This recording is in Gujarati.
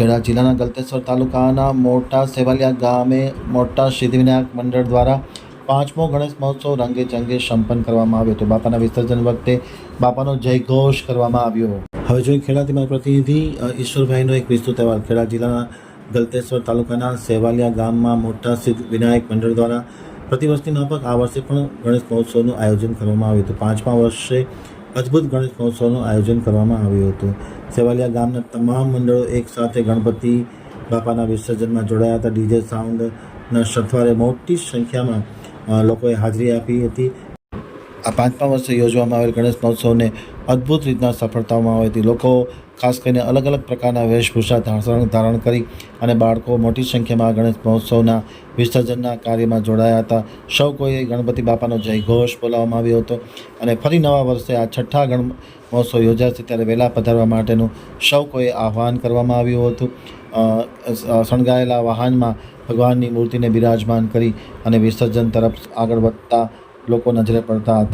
ખેડા જિલ્લાના ગલતેશ્વર તાલુકાના મોટા સેવાલિયા ગામે મોટા સિદ્ધિવિનાયક મંડળ દ્વારા પાંચમો ગણેશ મહોત્સવ રંગે ચંગે સંપન્ન કરવામાં આવ્યો હતો. બાપાના વિસર્જન વખતે બાપાનો જયઘોષ કરવામાં આવ્યો. હવે જોઈએ ખેડાથી મારા પ્રતિનિધિ ઈશ્વરભાઈનો એક વિસ્તૃત અહેવાલ. ખેડા જિલ્લાના ગલતેશ્વર તાલુકાના સેવાલિયા ગામમાં મોટા સિદ્ધ વિનાયક મંડળ દ્વારા પ્રતિવર્ષની માફક આ વર્ષે પણ ગણેશ મહોત્સવનું આયોજન કરવામાં આવ્યું હતું. પાંચમા વર્ષે અદ્ભુત ગણેશ મહોત્સવનું આયોજન કરવામાં આવ્યું હતું. સેવાલિયા ગામના તમામ મંડળો એકસાથે ગણપતિ બાપાના વિસર્જનમાં જોડાયા હતા. ડીજે સાઉન્ડના સથવારે મોટી સંખ્યામાં લોકોએ હાજરી આપી હતી. આ પાંચમા વર્ષે યોજવામાં આવેલ ગણેશ મહોત્સવને અદ્ભુત રીતના સફળતામાં આવી હતી લોકો ખાસ કરીને અલગ અલગ પ્રકારના વેશભૂષા ધારણ કરી અને બાળકો મોટી સંખ્યામાં ગણેશ મહોત્સવના વિસર્જનના કાર્યમાં જોડાયા હતા. સૌ કોઈએ ગણપતિ બાપાનો જયઘોષ બોલાવવામાં આવ્યો હતો અને ફરી નવા વર્ષે આ છઠ્ઠા ગણ મહોત્સવ યોજાશે ત્યારે વહેલા પધારવા માટેનું સૌ કોઈએ આહ્વાન કરવામાં આવ્યું હતું. શણગાયેલા વાહનમાં ભગવાનની મૂર્તિને બિરાજમાન કરી અને વિસર્જન તરફ આગળ વધતા લોકો નજરે પડતા હતા.